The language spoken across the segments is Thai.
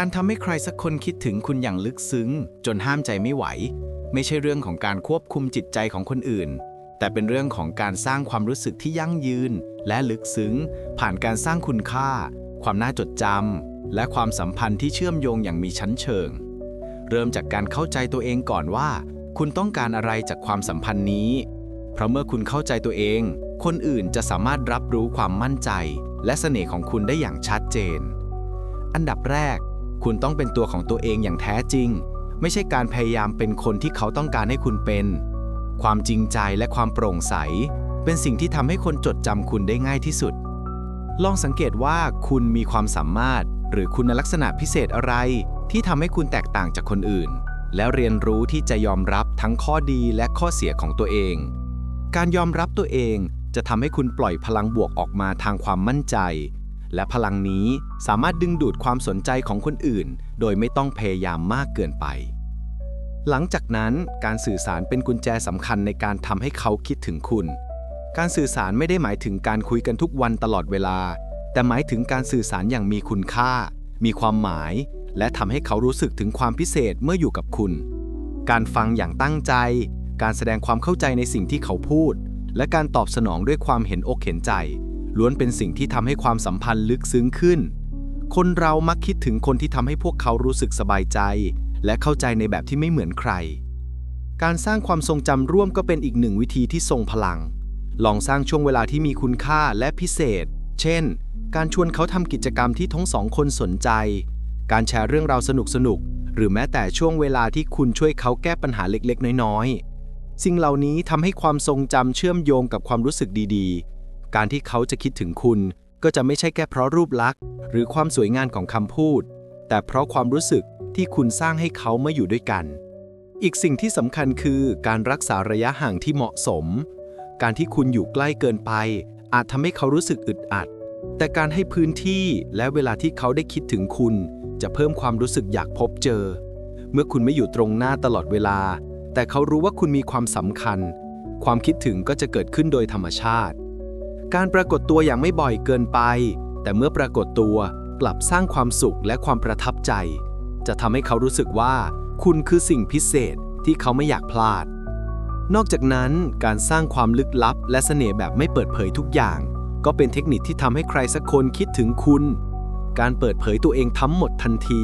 การทำให้ใครสักคนคิดถึงคุณอย่างลึกซึ้ง จนห้ามใจไม่ไหว ไม่ใช่เรื่องของการควบคุมจิตใจของคนอื่น แต่เป็นเรื่องของการสร้างความรู้สึกที่ยั่งยืน และลึกซึ้ง ผ่านการสร้างคุณค่า ความน่าจดจำและความสัมพันธ์ที่เชื่อมโยงอย่างมีชั้นเชิง เริ่มจากการเข้าใจตัวเองก่อนว่า คุณต้องการอะไรจากความสัมพันธ์นี้ เพราะเมื่อคุณเข้าใจตัวเอง คนอื่นจะสามารถรับรู้ความมั่นใจ และเสน่ห์ของคุณได้อย่างชัดเจนอันดับแรก คุณต้องเป็นตัวของตัวเองอย่างแท้จริง ไม่ใช่การพยายามเป็นคนที่เขาต้องการให้คุณเป็น ความจริงใจและความโปร่งใส เป็นสิ่งที่ทำให้คนจดจำคุณได้ง่ายที่สุด ลองสังเกตว่าคุณมีความสามารถ หรือคุณลักษณะพิเศษอะไร ที่ทำให้คุณแตกต่างจากคนอื่น แล้วเรียนรู้ที่จะยอมรับทั้งข้อดีและข้อเสียของตัวเอง การยอมรับตัวเองจะทำให้คุณปล่อยพลังบวกออกมาทางความมั่นใจ และพลังนี้สามารถดึงดูดความสนใจของคนอื่น โดยไม่ต้องพยายามมากเกินไป หลังจากนั้นการสื่อสารเป็นกุญแจสำคัญในการทำให้เขาคิดถึงคุณ การสื่อสารไม่ได้หมายถึงการคุยกันทุกวันตลอดเวลา แต่หมายถึงการสื่อสารอย่างมีคุณค่า มีความหมาย และทำให้เขารู้สึกถึงความพิเศษเมื่ออยู่กับคุณ การฟังอย่างตั้งใจ การแสดงความเข้าใจในสิ่งที่เขาพูด และการตอบสนองด้วยความเห็นอกเห็นใจ ล้วนเป็นสิ่งที่ทำให้ความสัมพันธ์ลึกซึ้งขึ้น คนเรามักคิดถึงคนที่ทำให้พวกเขารู้สึกสบายใจ และเข้าใจในแบบที่ไม่เหมือนใคร การสร้างความทรงจำร่วมก็เป็นอีกหนึ่งวิธีที่ทรงพลัง ลองสร้างช่วงเวลาที่มีคุณค่าและพิเศษ เช่น การชวนเขาทำกิจกรรมที่ทั้งสองคนสนใจ การแชร์เรื่องราวสนุกๆหรือแม้แต่ช่วงเวลาที่คุณช่วยเขาแก้ปัญหาเล็กๆ น้อยๆ สิ่งเหล่านี้ทำให้ความทรงจำเชื่อมโยงกับความรู้สึกดีๆ การที่เขาจะคิดถึงคุณ ก็จะไม่ใช่แค่เพราะรูปลักษณ์ หรือความสวยงามของคำพูด แต่เพราะความรู้สึกที่คุณสร้างให้เขาเมื่ออยู่ด้วยกัน อีกสิ่งที่สำคัญคือการรักษาระยะห่างที่เหมาะสม การที่คุณอยู่ใกล้เกินไป อาจทำให้เขารู้สึกอึดอัด แต่การให้พื้นที่และเวลาที่เขาได้คิดถึงคุณ จะเพิ่มความรู้สึกอยากพบเจอ เมื่อคุณไม่อยู่ตรงหน้าตลอดเวลา แต่เขารู้ว่าคุณมีความสำคัญ ความคิดถึงก็จะเกิดขึ้นโดยธรรมชาติ การปรากฏตัวอย่างไม่บ่อยเกินไป แต่เมื่อปรากฏตัวกลับสร้างความสุขและความประทับใจ จะทำให้เขารู้สึกว่า คุณคือสิ่งพิเศษที่เขาไม่อยากพลาด นอกจากนั้นการสร้างความลึกลับ และเสน่ห์แบบไม่เปิดเผยทุกอย่าง ก็เป็นเทคนิคที่ทำให้ใครสักคนคิดถึงคุณ การเปิดเผยตัวเองทั้งหมดทันที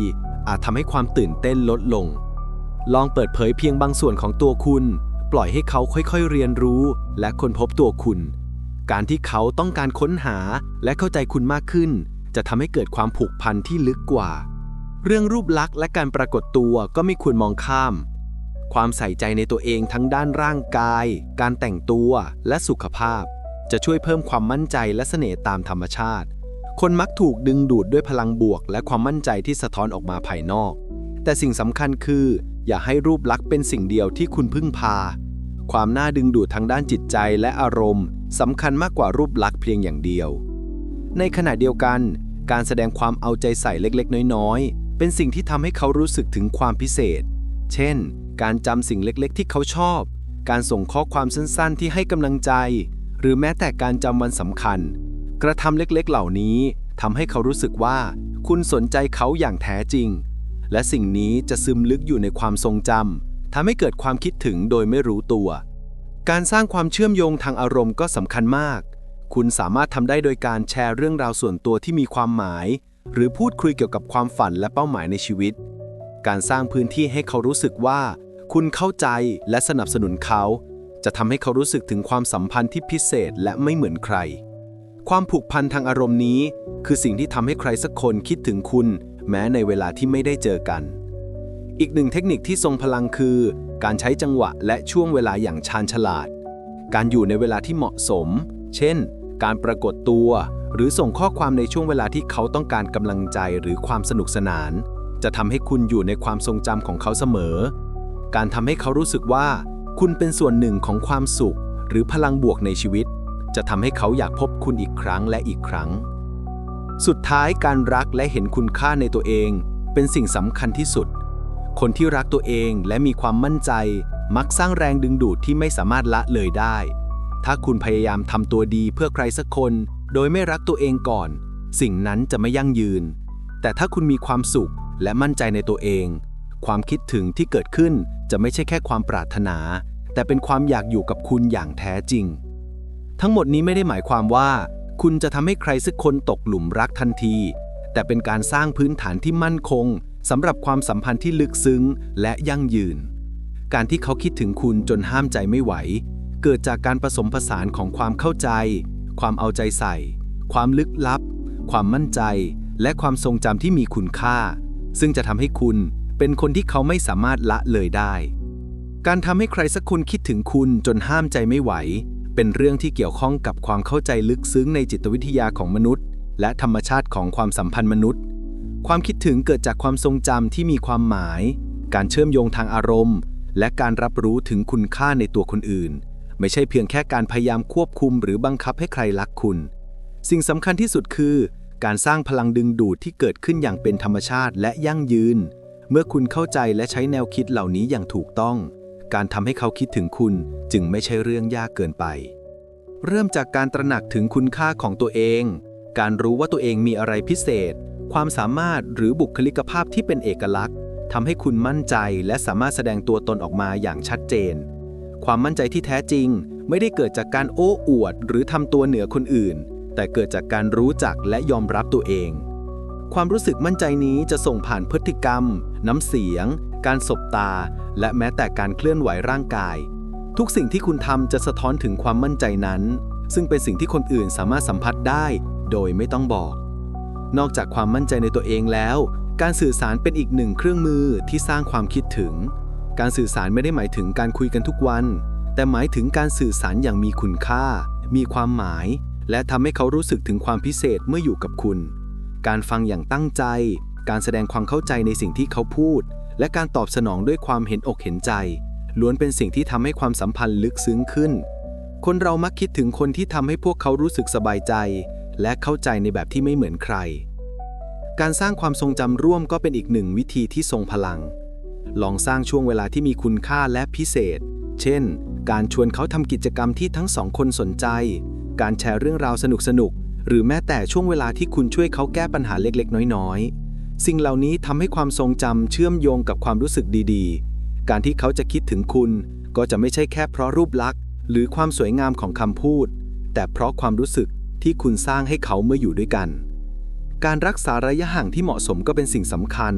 อาจทำให้ความตื่นเต้นลดลง ลองเปิดเผยเพียงบางส่วนของตัวคุณ ปล่อยให้เขาค่อยๆเรียนรู้ และค้นพบตัวคุณ การที่เขาต้องการค้นหาและเข้าใจคุณมากขึ้น จะทำให้เกิดความผูกพันที่ลึกกว่า เรื่องรูปลักษณ์และการปรากฏตัวก็ไม่ควรมองข้าม ความใส่ใจในตัวเองทั้งด้านร่างกาย การแต่งตัวและสุขภาพ จะช่วยเพิ่มความมั่นใจและเสน่ห์ตามธรรมชาติ คนมักถูกดึงดูดด้วยพลังบวก และความมั่นใจที่สะท้อนออกมาภายนอก แต่สิ่งสำคัญคือ อย่าให้รูปลักษณ์เป็นสิ่งเดียวที่คุณพึ่งพา ความน่าดึงดูดทางด้านจิตใจและอารมณ์สำคัญมากกว่ารูปลักษณ์เพียงอย่างเดียว ในขณะเดียวกัน การแสดงความเอาใจใส่เล็กๆ น้อยๆ เป็นสิ่งที่ทำให้เขารู้สึกถึงความพิเศษ เช่น การจำสิ่งเล็กๆ ที่เขาชอบ การส่งข้อความสั้นๆ ที่ให้กำลังใจ หรือแม้แต่การจำวันสำคัญ กระทำเล็กๆ เหล่านี้ทำให้เขารู้สึกว่า คุณสนใจเขาอย่างแท้จริง และสิ่งนี้จะซึมลึกอยู่ในความทรงจำ ทำให้เกิดความคิดถึงโดยไม่รู้ตัว การสร้างความเชื่อมโยงทางอารมณ์ก็สำคัญมาก คุณสามารถทำได้โดยการแชร์เรื่องราวส่วนตัวที่มีความหมาย หรือพูดคุยเกี่ยวกับความฝันและเป้าหมายในชีวิต การสร้างพื้นที่ให้เขารู้สึกว่า คุณเข้าใจและสนับสนุนเขา จะทำให้เขารู้สึกถึงความสัมพันธ์ที่พิเศษและไม่เหมือนใคร ความผูกพันทางอารมณ์นี้ คือสิ่งที่ทำให้ใครสักคนคิดถึงคุณ แม้ในเวลาที่ไม่ได้เจอกัน อีกหนึ่งเทคนิคที่ทรงพลังคือ การใช้จังหวะและช่วงเวลาอย่างชาญฉลาด การอยู่ในเวลาที่เหมาะสม เช่น การปรากฏตัว หรือส่งข้อความในช่วงเวลาที่เขาต้องการกำลังใจหรือความสนุกสนาน จะทำให้คุณอยู่ในความทรงจำของเขาเสมอ การทำให้เขารู้สึกว่า คุณเป็นส่วนหนึ่งของความสุข หรือพลังบวกในชีวิต จะทำให้เขาอยากพบคุณอีกครั้งและอีกครั้ง สุดท้ายการรักและเห็นคุณค่าในตัวเอง เป็นสิ่งสำคัญที่สุด คนที่รักตัวเองและมีความมั่นใจ มักสร้างแรงดึงดูดที่ไม่สามารถละเลยได้ ถ้าคุณพยายามทำตัวดีเพื่อใครสักคน โดยไม่รักตัวเองก่อน สิ่งนั้นจะไม่ยั่งยืน แต่ถ้าคุณมีความสุขและมั่นใจในตัวเอง ความคิดถึงที่เกิดขึ้นจะไม่ใช่แค่ความปรารถนา แต่เป็นความอยากอยู่กับคุณอย่างแท้จริง ทั้งหมดนี้ไม่ได้หมายความว่า คุณจะทำให้ใครสักคนตกหลุมรักทันที แต่เป็นการสร้างพื้นฐานที่มั่นคง สำหรับความสัมพันธ์ที่ลึกซึ้งและยั่งยืน การที่เขาคิดถึงคุณจนห้ามใจไม่ไหว เกิดจากการผสมผสานของความเข้าใจ ความเอาใจใส่ ความลึกลับ ความมั่นใจ และความทรงจำที่มีคุณค่า ซึ่งจะทำให้คุณเป็นคนที่เขาไม่สามารถละเลยได้ การทำให้ใครสักคนคิดถึงคุณจนห้ามใจไม่ไหว เป็นเรื่องที่เกี่ยวข้องกับความเข้าใจลึกซึ้งในจิตวิทยาของมนุษย์ และธรรมชาติของความสัมพันธ์มนุษย์ ความคิดถึงเกิดจากความทรงจำที่มีความหมาย การเชื่อมโยงทางอารมณ์ และการรับรู้ถึงคุณค่าในตัวคนอื่น ไม่ใช่เพียงแค่การพยายามควบคุมหรือบังคับให้ใครรักคุณ สิ่งสำคัญที่สุดคือ การสร้างพลังดึงดูดที่เกิดขึ้นอย่างเป็นธรรมชาติและยั่งยืน เมื่อคุณเข้าใจและใช้แนวคิดเหล่านี้อย่างถูกต้อง การทำให้เขาคิดถึงคุณจึงไม่ใช่เรื่องยากเกินไป เริ่มจากการตระหนักถึงคุณค่าของตัวเอง การรู้ว่าตัวเองมีอะไรพิเศษ ความสามารถหรือบุคลิกภาพที่เป็นเอกลักษณ์ทำให้คุณมั่นใจและสามารถแสดงตัวตนออกมาอย่างชัดเจน ความมั่นใจที่แท้จริง ไม่ได้เกิดจากการโอ้อวด หรือทำตัวเหนือคนอื่น แต่เกิดจากการรู้จักและยอมรับตัวเอง ความรู้สึกมั่นใจนี้จะส่งผ่านพฤติกรรม น้ำเสียง การสบตา และแม้แต่การเคลื่อนไหวร่างกาย ทุกสิ่งที่คุณทำจะสะท้อนถึงความมั่นใจนั้น ซึ่งเป็นสิ่งที่คนอื่นสามารถสัมผัสได้ โดยไม่ต้องบอก นอกจากความมั่นใจในตัวเองแล้ว การสื่อสารเป็นอีกหนึ่งเครื่องมือที่สร้างความคิดถึง การสื่อสารไม่ได้หมายถึงการคุยกันทุกวัน แต่หมายถึงการสื่อสารอย่างมีคุณค่า มีความหมาย และทำให้เขารู้สึกถึงความพิเศษเมื่ออยู่กับคุณ การฟังอย่างตั้งใจ การแสดงความเข้าใจในสิ่งที่เขาพูด และการตอบสนองด้วยความเห็นอกเห็นใจ ล้วนเป็นสิ่งที่ทำให้ความสัมพันธ์ลึกซึ้งขึ้น คนเรามักคิดถึงคนที่ทำให้พวกเขารู้สึกสบายใจ และเข้าใจในแบบที่ไม่เหมือนใคร การสร้างความทรงจำร่วมก็เป็นอีกหนึ่งวิธีที่ทรงพลัง ลองสร้างช่วงเวลาที่มีคุณค่าและพิเศษ เช่น การชวนเขาทำกิจกรรมที่ทั้งสองคนสนใจ การแชร์เรื่องราวสนุกๆหรือแม้แต่ช่วงเวลาที่คุณช่วยเขาแก้ปัญหาเล็กๆ น้อยๆ สิ่งเหล่านี้ทำให้ความทรงจำเชื่อมโยงกับความรู้สึกดีๆ การที่เขาจะคิดถึงคุณ ก็จะไม่ใช่แค่เพราะรูปลักษณ์ หรือความสวยงามของคำพูด แต่เพราะความรู้สึก ที่คุณสร้างให้เขาเมื่ออยู่ด้วยกัน การรักษาระยะห่างที่เหมาะสมก็เป็นสิ่งสำคัญ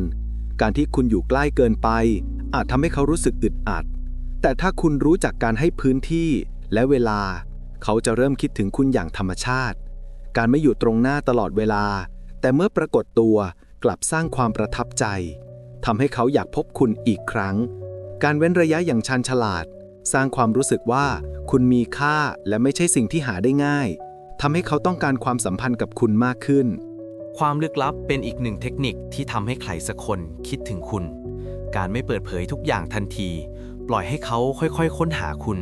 การที่คุณอยู่ใกล้เกินไป อาจทำให้เขารู้สึกอึดอัด แต่ถ้าคุณรู้จักการให้พื้นที่และเวลา เขาจะเริ่มคิดถึงคุณอย่างธรรมชาติ การไม่อยู่ตรงหน้าตลอดเวลา แต่เมื่อปรากฏตัวกลับสร้างความประทับใจทำให้เขาอยากพบคุณอีกครั้ง การเว้นระยะอย่างชันฉลาด สร้างความรู้สึกว่าคุณมีค่าและไม่ใช่สิ่งที่หาได้ง่าย ทำให้เขาต้องการความสัมพันธ์กับคุณมากขึ้น ความลึกลับเป็นอีกหนึ่งเทคนิคที่ทำให้ใครสักคนคิดถึงคุณ การไม่เปิดเผยทุกอย่างทันที ปล่อยให้เขาค่อยๆ ค้นหาคุณ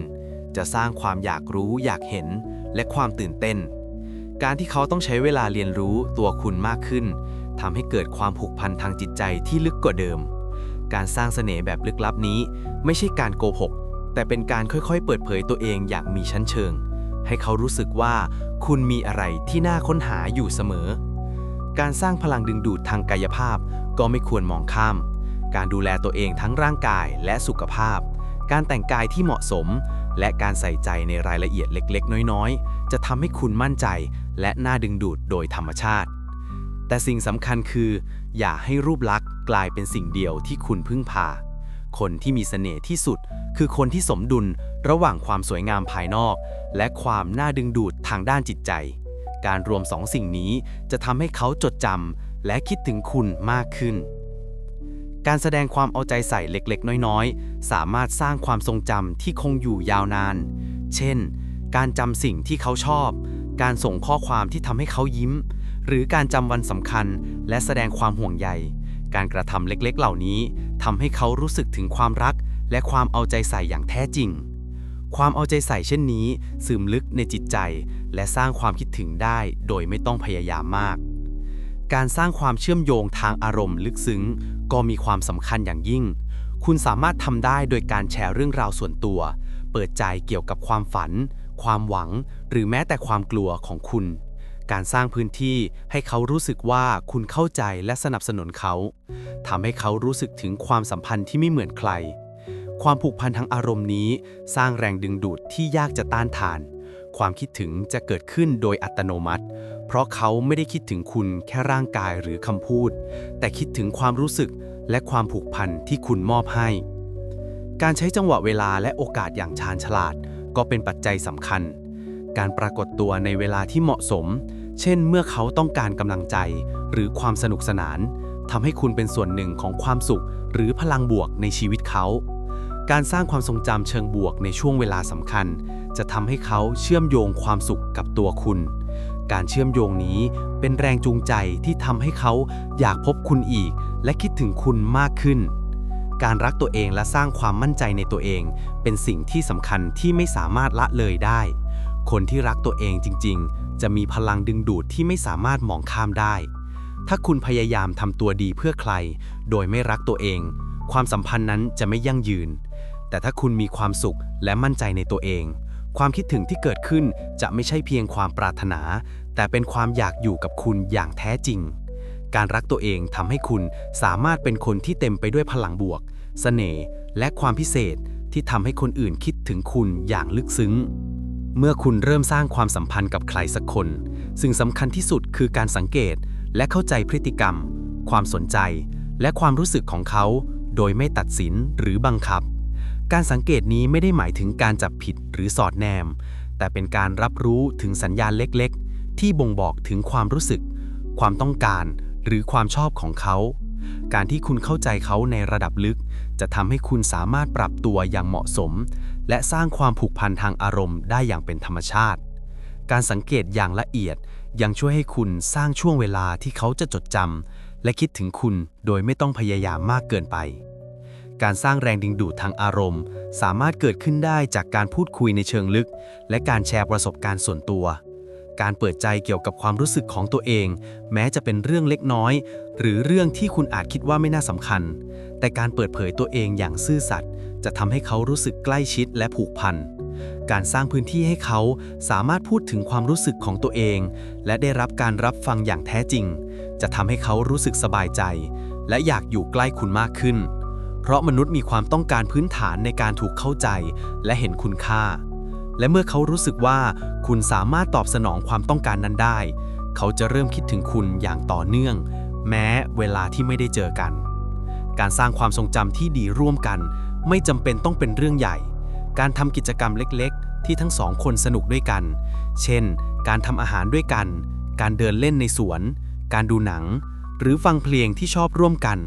จะสร้างความอยากรู้อยากเห็น และความตื่นเต้น การที่เขาต้องใช้เวลาเรียนรู้ตัวคุณมากขึ้นทำให้เกิดความผูกพันทางจิตใจที่ลึกกว่าเดิม การสร้างเสน่ห์แบบลึกลับนี้ ไม่ใช่การโกหก แต่เป็นการค่อยๆ เปิดเผยตัวเองอย่างมีชั้นเชิง ให้เขารู้สึกว่าคุณมีอะไรที่น่าค้นหาอยู่เสมอ การสร้างพลังดึงดูดทางกายภาพก็ไม่ควรมองข้าม การดูแลตัวเองทั้งร่างกายและสุขภาพ การแต่งกายที่เหมาะสม และการใส่ใจในรายละเอียดเล็ก ๆ น้อย ๆ จะทำให้คุณมั่นใจ และน่าดึงดูดโดยธรรมชาติ แต่สิ่งสำคัญคือ อย่าให้รูปลักษณ์กลายเป็นสิ่งเดียวที่คุณพึ่งพา คนที่มีเสน่ห์ที่สุด คือคนที่สมดุลระหว่างความสวยงามภายนอก และความน่าดึงดูดทางด้านจิตใจ การรวมสองสิ่งนี้จะทำให้เขาจดจำและคิดถึงคุณมากขึ้น การแสดงความเอาใจใส่เล็กๆ น้อยๆ สามารถสร้างความทรงจำที่คงอยู่ยาวนาน เช่น การจำสิ่งที่เขาชอบ การส่งข้อความที่ทำให้เขายิ้ม หรือการจำวันสำคัญและแสดงความห่วงใย การกระทำเล็กๆ เหล่านี้ทำให้เขารู้สึกถึงความรัก และความเอาใจใส่อย่างแท้จริง ความเอาใจใส่เช่นนี้ซึมลึกในจิตใจ และสร้างความคิดถึงได้โดยไม่ต้องพยายามมาก การสร้างความเชื่อมโยงทางอารมณ์ลึกซึ้ง ก็มีความสำคัญอย่างยิ่ง คุณสามารถทำได้โดยการแชร์เรื่องราวส่วนตัว เปิดใจเกี่ยวกับความฝัน ความหวัง หรือแม้แต่ความกลัวของคุณ การสร้างพื้นที่ให้เขารู้สึกว่าคุณเข้าใจและสนับสนุนเขาทำให้เขารู้สึกถึงความสัมพันธ์ที่ไม่เหมือนใคร ความผูกพันทางอารมณ์นี้ สร้างแรงดึงดูดที่ยากจะต้านทาน ความคิดถึงจะเกิดขึ้นโดยอัตโนมัติ เพราะเขาไม่ได้คิดถึงคุณแค่ร่างกายหรือคำพูด แต่คิดถึงความรู้สึกและความผูกพันที่คุณมอบให้ การใช้จังหวะเวลาและโอกาสอย่างชาญฉลาด ก็เป็นปัจจัยสำคัญการปรากฏตัวในเวลาที่เหมาะสม เช่น เมื่อเขาต้องการกำลังใจ หรือความสนุกสนานทำให้คุณเป็นส่วนหนึ่งของความสุข หรือพลังบวกในชีวิตเขา การสร้างความทรงจำเชิงบวกในช่วงเวลาสำคัญ จะทำให้เขาเชื่อมโยงความสุขกับตัวคุณ การเชื่อมโยงนี้เป็นแรงจูงใจที่ทำให้เขาอยากพบคุณอีก และคิดถึงคุณมากขึ้น การรักตัวเองและสร้างความมั่นใจในตัวเอง เป็นสิ่งที่สำคัญที่ไม่สามารถละเลยได้ คนที่รักตัวเองจริง ๆ จะมีพลังดึงดูดที่ไม่สามารถมองข้ามได้ ถ้าคุณพยายามทำตัวดีเพื่อใคร โดยไม่รักตัวเอง ความสัมพันธ์นั้นจะไม่ยั่งยืน แต่ถ้าคุณมีความสุขและมั่นใจในตัวเอง ความคิดถึงที่เกิดขึ้นจะไม่ใช่เพียงความปรารถนา แต่เป็นความอยากอยู่กับคุณอย่างแท้จริง การรักตัวเองทำให้คุณสามารถเป็นคนที่เต็มไปด้วยพลังบวกเสน่ห์และความพิเศษที่ทำให้คนอื่นคิดถึงคุณอย่างลึกซึ้ง เมื่อคุณเริ่มสร้างความสัมพันธ์กับใครสักคน สิ่งสำคัญที่สุดคือการสังเกตและเข้าใจพฤติกรรม ความสนใจ และความรู้สึกของเขา โดยไม่ตัดสินหรือบังคับ การสังเกตนี้ไม่ได้หมายถึงการจับผิดหรือสอดแนม แต่เป็นการรับรู้ถึงสัญญาณเล็กๆ ที่บ่งบอกถึงความรู้สึก ความต้องการ หรือความชอบของเขา การที่คุณเข้าใจเขาในระดับลึก จะทำให้คุณสามารถปรับตัวอย่างเหมาะสม และสร้างความผูกพันทางอารมณ์ได้อย่างเป็นธรรมชาติ การสังเกตอย่างละเอียดยังช่วยให้คุณสร้างช่วงเวลาที่เขาจะจดจำและคิดถึงคุณโดยไม่ต้องพยายามมากเกินไป การสร้างแรงดึงดูดทางอารมณ์ สามารถเกิดขึ้นได้จากการพูดคุยในเชิงลึก และการแชร์ประสบการณ์ส่วนตัว การเปิดใจเกี่ยวกับความรู้สึกของตัวเอง แม้จะเป็นเรื่องเล็กน้อย หรือเรื่องที่คุณอาจคิดว่าไม่น่าสำคัญ แต่การเปิดเผยตัวเองอย่างซื่อสัตย์ จะทำให้เขารู้สึกใกล้ชิดและผูกพัน การสร้างพื้นที่ให้เขาสามารถพูดถึงความรู้สึกของตัวเอง และได้รับการรับฟังอย่างแท้จริง จะทำให้เขารู้สึกสบายใจ และอยากอยู่ใกล้คุณมากขึ้น เพราะมนุษย์มีความต้องการพื้นฐานในการถูกเข้าใจ และเห็นคุณค่า และเมื่อเขารู้สึกว่าคุณสามารถตอบสนองความต้องการนั้นได้ เขาจะเริ่มคิดถึงคุณอย่างต่อเนื่อง แม้เวลาที่ไม่ได้เจอกัน การสร้างความทรงจำที่ดีร่วมกัน ไม่จำเป็นต้องเป็นเรื่องใหญ่ การทำกิจกรรมเล็กๆ ที่ทั้งสองคนสนุกด้วยกัน เช่น การทำอาหารด้วยกัน การเดินเล่นในสวน การดูหนัง หรือฟังเพลงที่ชอบร่วมกัน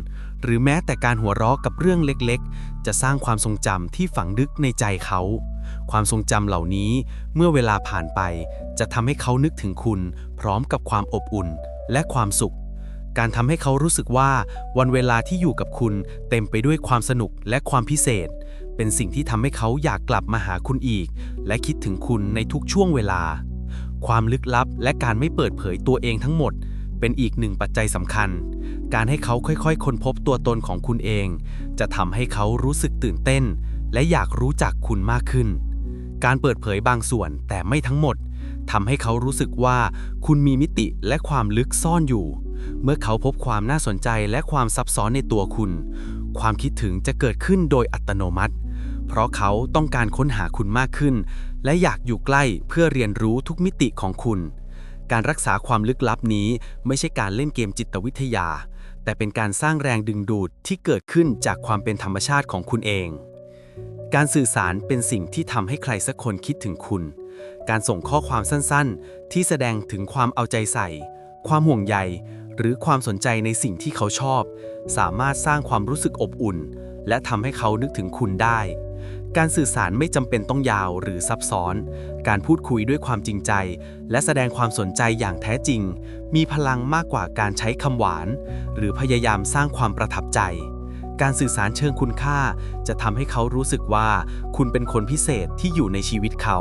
หรือแม้แต่การหัวเราะกับเรื่องเล็กๆ จะสร้างความทรงจำที่ฝังลึกในใจเขา ความทรงจำเหล่านี้เมื่อเวลาผ่านไป จะทำให้เขานึกถึงคุณ พร้อมกับความอบอุ่นและความสุข การทำให้เขารู้สึกว่าวันเวลาที่อยู่กับคุณเต็มไปด้วยความสนุกและความพิเศษ เป็นสิ่งที่ทำให้เขาอยากกลับมาหาคุณอีก และคิดถึงคุณในทุกช่วงเวลา ความลึกลับและการไม่เปิดเผยตัวเองทั้งหมด เป็นอีกหนึ่งปัจจัยสำคัญ การให้เขาค่อยๆ ค้นพบตัวตนของคุณเอง จะทำให้เขารู้สึกตื่นเต้น และอยากรู้จักคุณมากขึ้น การเปิดเผยบางส่วนแต่ไม่ทั้งหมดทำให้เขารู้สึกว่าคุณมีมิติและความลึกซ่อนอยู่ เมื่อเขาพบความน่าสนใจและความซับซ้อนในตัวคุณ ความคิดถึงจะเกิดขึ้นโดยอัตโนมัติ เพราะเขาต้องการค้นหาคุณมากขึ้น และอยากอยู่ใกล้เพื่อเรียนรู้ทุกมิติของคุณ การรักษาความลึกลับนี้ไม่ใช่การเล่นเกมจิตวิทยา แต่เป็นการสร้างแรงดึงดูดที่เกิดขึ้นจากความเป็นธรรมชาติของคุณเอง การสื่อสารเป็นสิ่งที่ทำให้ใครสักคนคิดถึงคุณ การส่งข้อความสั้นๆ ที่แสดงถึงความเอาใจใส่ ความห่วงใย หรือความสนใจในสิ่งที่เขาชอบ สามารถสร้างความรู้สึกอบอุ่น และทำให้เขานึกถึงคุณได้ การสื่อสารไม่จำเป็นต้องยาวหรือซับซ้อน การพูดคุยด้วยความจริงใจ และแสดงความสนใจอย่างแท้จริง มีพลังมากกว่าการใช้คำหวาน หรือพยายามสร้างความประทับใจ การสื่อสารเชิงคุณค่า จะทำให้เขารู้สึกว่า คุณเป็นคนพิเศษที่อยู่ในชีวิตเขา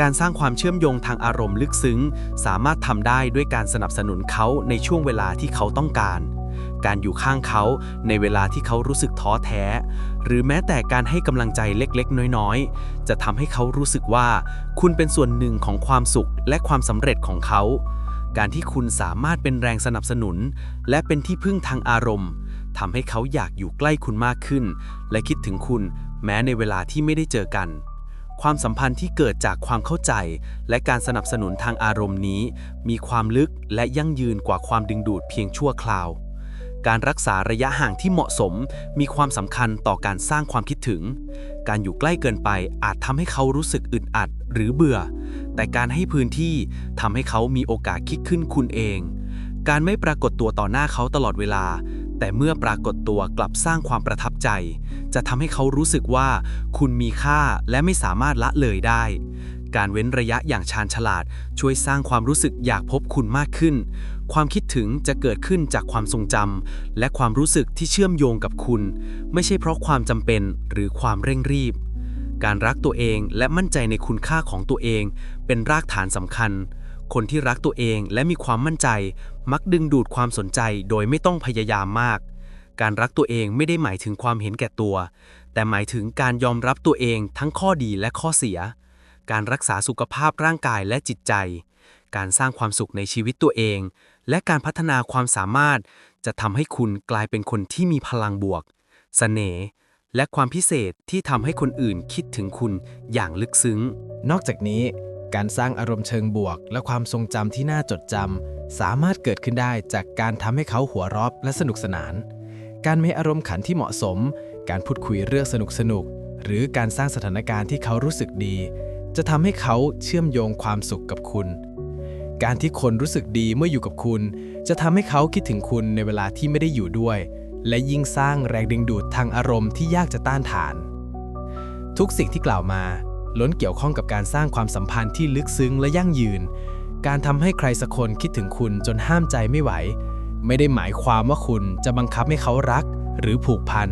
การสร้างความเชื่อมโยงทางอารมณ์ลึกซึ้ง สามารถทำได้ด้วยการสนับสนุนเขาในช่วงเวลาที่เขาต้องการ การอยู่ข้างเขาในเวลาที่เขารู้สึกท้อแท้ หรือแม้แต่การให้กำลังใจเล็กๆ น้อยๆ จะทำให้เขารู้สึกว่า คุณเป็นส่วนหนึ่งของความสุขและความสำเร็จของเขา การที่คุณสามารถเป็นแรงสนับสนุน และเป็นที่พึ่งทางอารมณ์ทำให้เขาอยากอยู่ใกล้คุณมากขึ้น และคิดถึงคุณ แม้ในเวลาที่ไม่ได้เจอกัน ความสัมพันธ์ที่เกิดจากความเข้าใจ และการสนับสนุนทางอารมณ์นี้ มีความลึกและยั่งยืนกว่าความดึงดูดเพียงชั่วคราว การรักษาระยะห่างที่เหมาะสม มีความสำคัญต่อการสร้างความคิดถึง การอยู่ใกล้เกินไปอาจทำให้เขารู้สึกอึดอัดหรือเบื่อ แต่การให้พื้นที่ทำให้เขามีโอกาสคิดขึ้นคุณเอง การไม่ปรากฏตัวต่อหน้าเขาตลอดเวลา แต่เมื่อปรากฏตัวกลับสร้างความประทับใจ จะทำให้เขารู้สึกว่า คุณมีค่าและไม่สามารถละเลยได้ การเว้นระยะอย่างชาญฉลาด ช่วยสร้างความรู้สึกอยากพบคุณมากขึ้น ความคิดถึงจะเกิดขึ้นจากความทรงจำและความรู้สึกที่เชื่อมโยงกับคุณ ไม่ใช่เพราะความจำเป็นหรือความเร่งรีบ การรักตัวเองและมั่นใจในคุณค่าของตัวเอง เป็นรากฐานสำคัญ คนที่รักตัวเองและมีความมั่นใจ มักดึงดูดความสนใจโดยไม่ต้องพยายามมาก การรักตัวเองไม่ได้หมายถึงความเห็นแก่ตัว แต่หมายถึงการยอมรับตัวเองทั้งข้อดีและข้อเสีย การรักษาสุขภาพร่างกายและจิตใจ การสร้างความสุขในชีวิตตัวเอง และการพัฒนาความสามารถ จะทำให้คุณกลายเป็นคนที่มีพลังบวกเสน่ห์และความพิเศษที่ทำให้คนอื่นคิดถึงคุณอย่างลึกซึ้ง นอกจากนี้ การสร้างอารมณ์เชิงบวก และความทรงจำที่น่าจดจำสามารถเกิดขึ้นได้จากการทำให้เขาหัวเราะและสนุกสนาน การมีอารมณ์ขันที่เหมาะสม การพูดคุยเรื่องสนุกสนุก หรือการสร้างสถานการณ์ที่เขารู้สึกดี จะทำให้เขาเชื่อมโยงความสุขกับคุณ การที่คนรู้สึกดีเมื่ออยู่กับคุณ จะทำให้เขาคิดถึงคุณในเวลาที่ไม่ได้อยู่ด้วย และยิ่งสร้างแรงดึงดูดทางอารมณ์ที่ยากจะต้านทาน ทุกสิ่งที่กล่าวมา ล้นเกี่ยวข้องกับการสร้างความสัมพันธ์ที่ลึกซึ้งและยั่งยืน การทำให้ใครสักคนคิดถึงคุณจนห้ามใจไม่ไหว ไม่ได้หมายความว่าคุณจะบังคับให้เขารักหรือผูกพัน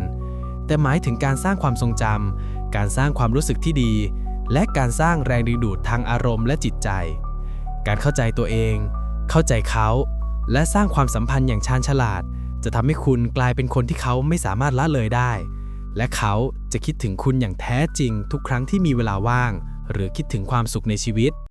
แต่หมายถึงการสร้างความทรงจำการสร้างความรู้สึกที่ดี และการสร้างแรงดึงดูดทางอารมณ์และจิตใจ การเข้าใจตัวเอง เข้าใจเขา และสร้างความสัมพันธ์อย่างชาญฉลาด จะทำให้คุณกลายเป็นคนที่เขาไม่สามารถละเลยได้ และเขาจะคิดถึงคุณอย่างแท้จริงทุกครั้งที่มีเวลาว่าง หรือคิดถึงความสุขในชีวิต